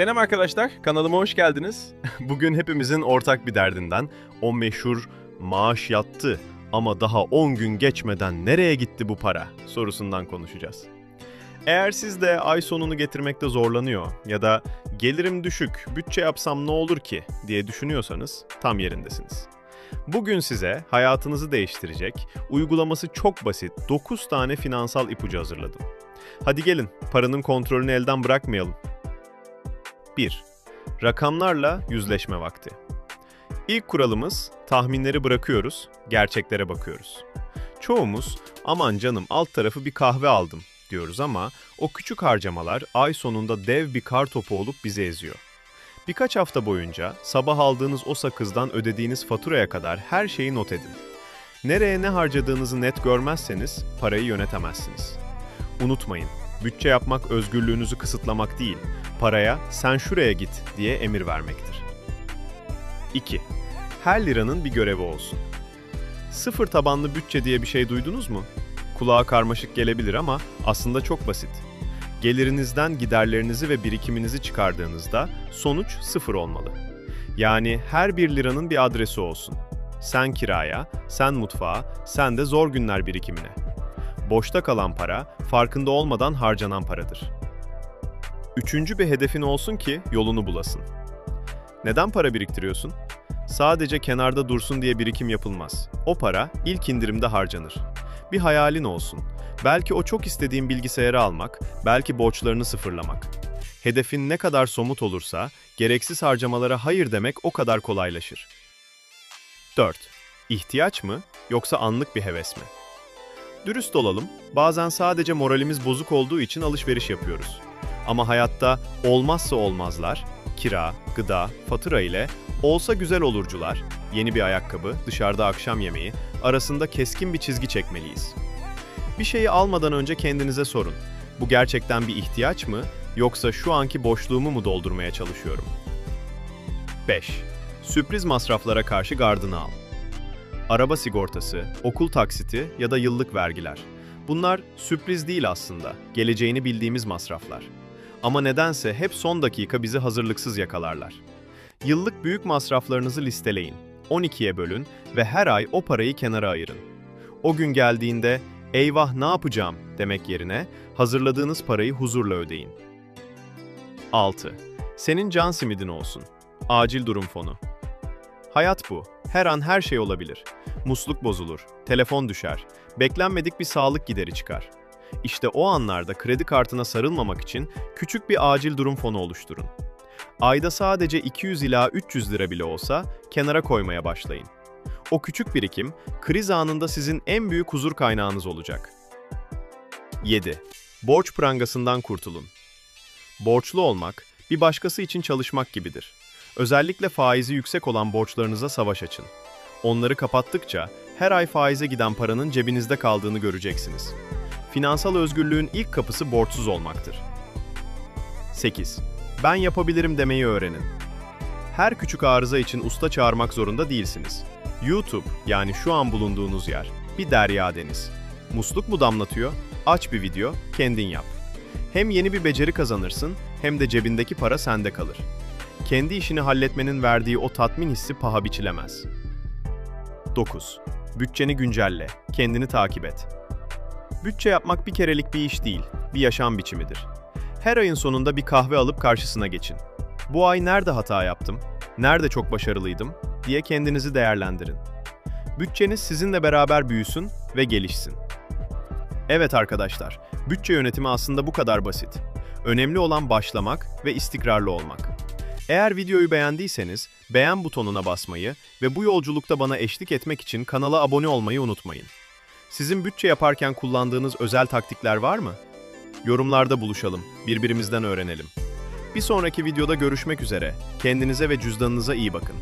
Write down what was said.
Selam arkadaşlar, kanalıma hoş geldiniz. Bugün hepimizin ortak bir derdinden, o meşhur maaş yattı ama daha 10 gün geçmeden nereye gitti bu para sorusundan konuşacağız. Eğer siz de ay sonunu getirmekte zorlanıyor ya da gelirim düşük, bütçe yapsam ne olur ki diye düşünüyorsanız tam yerindesiniz. Bugün size hayatınızı değiştirecek, uygulaması çok basit 9 tane finansal ipucu hazırladım. Hadi gelin, paranın kontrolünü elden bırakmayalım. 1. Rakamlarla yüzleşme vakti. İlk kuralımız tahminleri bırakıyoruz, gerçeklere bakıyoruz. Çoğumuz aman canım alt tarafı bir kahve aldım diyoruz ama o küçük harcamalar ay sonunda dev bir kar topu olup bizi eziyor. Birkaç hafta boyunca sabah aldığınız o sakızdan ödediğiniz faturaya kadar her şeyi not edin. Nereye ne harcadığınızı net görmezseniz parayı yönetemezsiniz. Unutmayın, bütçe yapmak özgürlüğünüzü kısıtlamak değil, paraya sen şuraya git diye emir vermektir. 2. Her liranın bir görevi olsun. Sıfır tabanlı bütçe diye bir şey duydunuz mu? Kulağa karmaşık gelebilir ama aslında çok basit. Gelirinizden giderlerinizi ve birikiminizi çıkardığınızda sonuç sıfır olmalı. Yani her bir liranın bir adresi olsun. Sen kiraya, sen mutfağa, sen de zor günler birikimine. Boşta kalan para, farkında olmadan harcanan paradır. Üçüncü bir hedefin olsun ki yolunu bulasın. Neden para biriktiriyorsun? Sadece kenarda dursun diye birikim yapılmaz. O para ilk indirimde harcanır. Bir hayalin olsun. Belki o çok istediğin bilgisayarı almak, belki borçlarını sıfırlamak. Hedefin ne kadar somut olursa, gereksiz harcamalara hayır demek o kadar kolaylaşır. 4. İhtiyaç mı yoksa anlık bir heves mi? Dürüst olalım, bazen sadece moralimiz bozuk olduğu için alışveriş yapıyoruz. Ama hayatta olmazsa olmazlar, kira, gıda, fatura ile olsa güzel olurcular, yeni bir ayakkabı, dışarıda akşam yemeği arasında keskin bir çizgi çekmeliyiz. Bir şeyi almadan önce kendinize sorun. Bu gerçekten bir ihtiyaç mı yoksa şu anki boşluğumu mu doldurmaya çalışıyorum? 5. Sürpriz masraflara karşı gardını al. Araba sigortası, okul taksiti ya da yıllık vergiler. Bunlar sürpriz değil aslında, geleceğini bildiğimiz masraflar. Ama nedense hep son dakika bizi hazırlıksız yakalarlar. Yıllık büyük masraflarınızı listeleyin, 12'ye bölün ve her ay o parayı kenara ayırın. O gün geldiğinde eyvah ne yapacağım demek yerine hazırladığınız parayı huzurla ödeyin. 6. Senin can simidin olsun. Acil durum fonu. Hayat bu. Her an her şey olabilir. Musluk bozulur, telefon düşer, beklenmedik bir sağlık gideri çıkar. İşte o anlarda kredi kartına sarılmamak için küçük bir acil durum fonu oluşturun. Ayda sadece 200 ila 300 lira bile olsa kenara koymaya başlayın. O küçük birikim kriz anında sizin en büyük huzur kaynağınız olacak. 7. Borç prangasından kurtulun. Borçlu olmak, bir başkası için çalışmak gibidir. Özellikle faizi yüksek olan borçlarınıza savaş açın. Onları kapattıkça her ay faize giden paranın cebinizde kaldığını göreceksiniz. Finansal özgürlüğün ilk kapısı borçsuz olmaktır. 8. Ben yapabilirim demeyi öğrenin. Her küçük arıza için usta çağırmak zorunda değilsiniz. YouTube yani şu an bulunduğunuz yer bir derya deniz. Musluk mu damlatıyor? Aç bir video, kendin yap. Hem yeni bir beceri kazanırsın hem de cebindeki para sende kalır. Kendi işini halletmenin verdiği o tatmin hissi paha biçilemez. 9. Bütçeni güncelle, kendini takip et. Bütçe yapmak bir kerelik bir iş değil, bir yaşam biçimidir. Her ayın sonunda bir kahve alıp karşısına geçin. Bu ay nerede hata yaptım? Nerede çok başarılıydım? diye kendinizi değerlendirin. Bütçeniz sizinle beraber büyüsün ve gelişsin. Evet arkadaşlar, bütçe yönetimi aslında bu kadar basit. Önemli olan başlamak ve istikrarlı olmak. Eğer videoyu beğendiyseniz beğen butonuna basmayı ve bu yolculukta bana eşlik etmek için kanala abone olmayı unutmayın. Sizin bütçe yaparken kullandığınız özel taktikler var mı? Yorumlarda buluşalım, birbirimizden öğrenelim. Bir sonraki videoda görüşmek üzere. Kendinize ve cüzdanınıza iyi bakın.